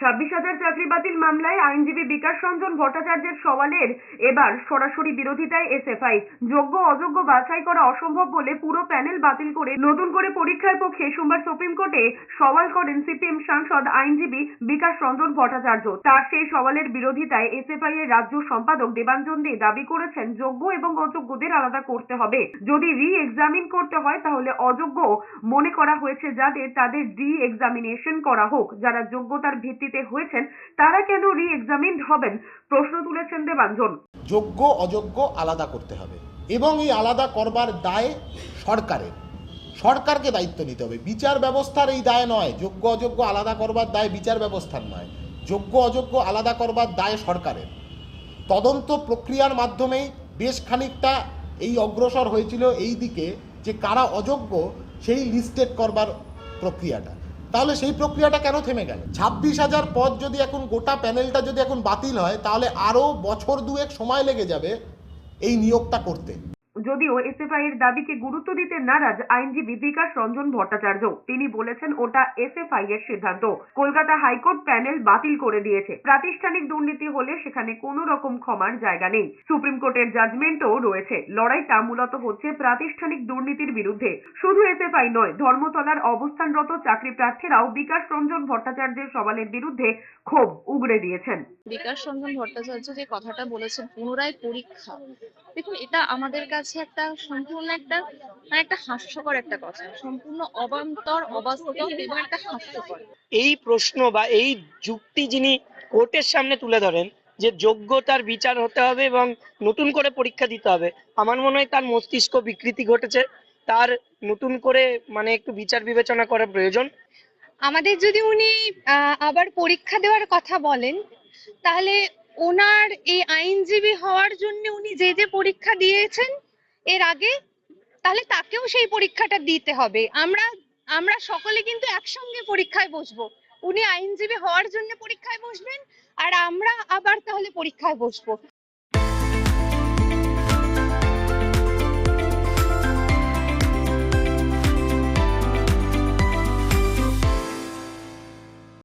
ছাব্বিশ হাজার চাকরি বাতিল মামলায় আইনজীবী বিকাশ রঞ্জন ভট্টাচার্যের সওয়ালের এবার সরাসরি বিরোধিতায় এসএফআই। যোগ্য অযোগ্য বাছাই করা অসম্ভব বলে পুরো প্যানেল বাতিল করে নতুন করে পরীক্ষার পক্ষে সোমবার সুপ্রিম কোর্টে সওয়াল করেন সিপিএম সাংসদ আইনজীবী বিকাশ রঞ্জন ভট্টাচার্য। তার সেই সওয়ালের বিরোধিতায় এসএফআই এর রাজ্য সম্পাদক দেবাঞ্জন দে দাবি করেছেন, যোগ্য এবং অযোগ্যদের আলাদা করতে হবে। যদি রি এক্সামিন করতে হয় তাহলে অযোগ্য মনে করা হয়েছে যাদের তাদের রি এক্সামিনেশন করা হোক, যারা যোগ্যতার ভিত্তিতে হয়েছেন, তারা কেন রি এক্সামিনড হবেন? প্রশ্ন তুলেছেন দেবাঞ্জন। যোগ্য, অযোগ্য আলাদা করতে হবে। এবং এই আলাদা করবার দায় সরকারের। সরকারকে দায়িত্ব নিতে হবে। বিচার ব্যবস্থার এই দায় নয়। যোগ্য, অযোগ্য আলাদা করবার দায় বিচার ব্যবস্থার নয়। যোগ্য, অযোগ্য আলাদা করবার দায় সরকারের। তদন্ত প্রক্রিয়ার মাধ্যমেই বেশ খানিকটা এই অগ্রসর হয়েছিল এই দিকে যে কারা অযোগ্য, সেই লিস্টেড করবার প্রক্রিয়াটা। তাহলে সেই প্রক্রিয়াটা কেন থেমে গেল? ছাব্বিশ হাজার পদ যদি এখন গোটা প্যানেলটা যদি এখন বাতিল হয়, তাহলে আরও বছর দুয়েক সময় লেগে যাবে এই নিয়োগটা করতে। যদিও এসএফআই এর দাবিকে গুরুত্ব দিতে নারাজ আইনজীবী বিকাশ রঞ্জন ভট্টাচার্য। তিনি বলেছেন, ওটা এসএফআই এর সিদ্ধান্ত। কলকাতা হাইকোর্ট প্যানেল বাতিল করে দিয়েছে। প্রাতিষ্ঠানিক দুর্নীতি হলে সেখানে কোনো রকম ক্ষমার জায়গা নেই। সুপ্রিম কোর্টের জাজমেন্টও রয়েছে। লড়াইটা মূলত হচ্ছে প্রাতিষ্ঠানিক দুর্নীতির বিরুদ্ধে। শুধু এসএফআই নয়, ধর্মতলার অবস্থানরত চাকরি প্রার্থীরাও বিকাশ রঞ্জন ভট্টাচার্যের সওয়ালের বিরুদ্ধে ক্ষোভ উগড়ে দিয়েছেন। বিকাশ রঞ্জন ভট্টাচার্য যে কথাটা বলেছেন, পুনরায় পরীক্ষা। দেখুন, এটা আমাদের কাছে একটা সম্পূর্ণ একটা মানে একটা হাস্যকর একটা কথা। সম্পূর্ণ অবান্তর অবাস্তব এবং একটা হাস্যকর। এই প্রশ্ন বা এই যুক্তি যিনি কোর্টের সামনে তুলে ধরেন যে যোগ্যতার বিচার হতে হবে এবং নতুন করে পরীক্ষা দিতে হবে আমার মনে হয় তার মস্তিষ্ক বিকৃতি ঘটেছে। তার নতুন করে মানে একটু বিচার বিবেচনা করা প্রয়োজন। আমাদের যদি উনি আহ, আবার পরীক্ষা দেওয়ার কথা বলেন তাহলে ওনার এই আইনজীবী হওয়ার জন্য উনি যে যে পরীক্ষা দিয়েছেন এর আগে তাহলে তাকেও সেই পরীক্ষাটা দিতে হবে। আমরা আমরা সকলে কিন্তু একসঙ্গে পরীক্ষায় বসবো। উনি আইনজীবী হওয়ার জন্য পরীক্ষায় বসবেন, আর আমরা আবার তাহলে পরীক্ষায় বসবো।